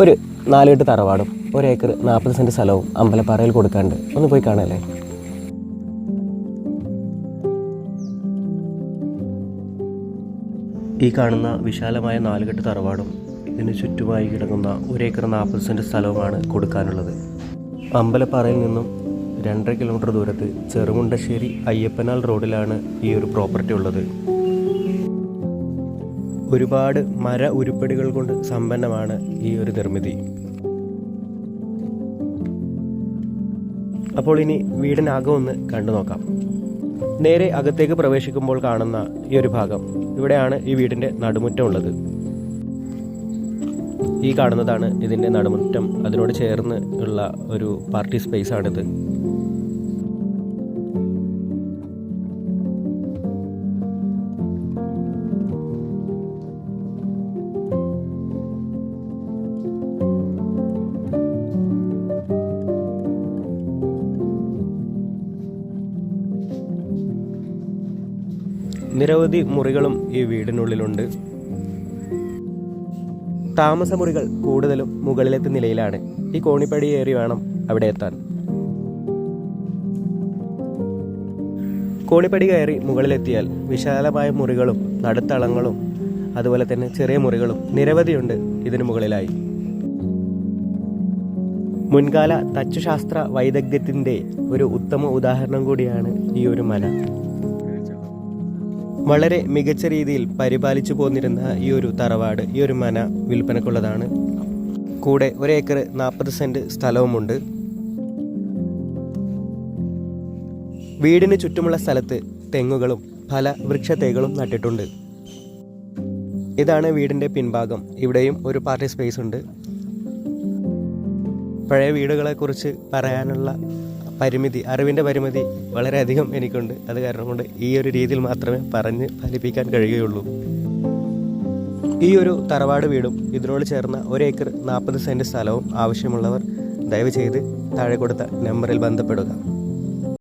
ഒരു നാലുകെട്ട് തറവാടും ഏക്കർ നാൽപ്പത് സെന്റ് സ്ഥലവും അമ്പലപ്പാറയിൽ കൊടുക്കാണ്ട്. ഒന്ന് പോയി കാണല്ലേ? ഈ കാണുന്ന വിശാലമായ നാലുകെട്ട് തറവാടും ഇതിന് ചുറ്റുമായി കിടക്കുന്ന ഒരേക്കർ നാൽപ്പത് സെന്റ് സ്ഥലവുമാണ് കൊടുക്കാനുള്ളത്. അമ്പലപ്പാറയിൽ നിന്നും രണ്ടര കിലോമീറ്റർ ദൂരത്ത് ചെറുമുണ്ടശ്ശേരി അയ്യപ്പനാൽ റോഡിലാണ് ഈ ഒരു പ്രോപ്പർട്ടി ഉള്ളത്. ഒരുപാട് മര ഉരുപ്പടികൾ കൊണ്ട് സമ്പന്നമാണ് ഈ ഒരു നിർമ്മിതി. അപ്പോൾ ഇനി വീടിനകം ഒന്ന് കണ്ടു നോക്കാം. നേരെ അകത്തേക്ക് പ്രവേശിക്കുമ്പോൾ കാണുന്ന ഈ ഒരു ഭാഗം. ഇവിടെയാണ് ഈ വീടിന്റെ നടുമുറ്റം ഉള്ളത്. ഈ കാണുന്നതാണ് ഇതിന്റെ നടുമുറ്റം. അതിനോട് ചേർന്ന് ഉള്ള ഒരു പാർട്ടി സ്പേസ് ആണിത് നിരവധി മുറികളും ഈ വീടിനുള്ളിലുണ്ട്. താമസമുറികൾ കൂടുതലും മുകളിലത്തെ നിലയിലാണ്. ഈ കോണിപ്പടി ഏറി വേണം അവിടെ എത്താൻ. കോണിപ്പടി കയറി മുകളിലെത്തിയാൽ വിശാലമായ മുറികളും നടുത്തളങ്ങളും അതുപോലെ തന്നെ ചെറിയ മുറികളും നിരവധിയുണ്ട് ഇതിനു മുകളിലായി. മുൻകാല തച്ചുശാസ്ത്ര വൈദഗ്ധ്യത്തിന്റെ ഒരു ഉത്തമ ഉദാഹരണം കൂടിയാണ് ഈ ഒരു മന. വളരെ മികച്ച രീതിയിൽ പരിപാലിച്ചു പോന്നിരുന്ന ഈ ഒരു തറവാട് ഈ ഒരു മന വിൽപ്പനക്കുള്ളതാണ്. കൂടെ ഒരു ഏക്കർ നാൽപ്പത് സെന്റ് സ്ഥലവുമുണ്ട്. വീടിന് ചുറ്റുമുള്ള സ്ഥലത്ത് തെങ്ങുകളും പല വൃക്ഷത്തേകളും നട്ടിട്ടുണ്ട്. ഇതാണ് വീടിന്റെ പിൻഭാഗം. ഇവിടെയും ഒരു പാർട്ടി സ്പേസ് ഉണ്ട്. പഴയ വീടുകളെക്കുറിച്ച് പറയാനുള്ള പരിമിതി അറിവിന്റെ പരിമിതി വളരെയധികം എനിക്കുണ്ട്. അത് കാരണം കൊണ്ട് ഈ ഒരു രീതിയിൽ മാത്രമേ പറഞ്ഞ് ഫലിപ്പിക്കാൻ കഴിയുകയുള്ളൂ. ഈ ഒരു തറവാട് വീടും ഇതിനോട് ചേർന്ന ഒരേക്കർ നാൽപ്പത് സെന്റ് സ്ഥലവും ആവശ്യമുള്ളവർ ദയവ് ചെയ്ത് താഴെ കൊടുത്ത നമ്പറിൽ ബന്ധപ്പെടുക.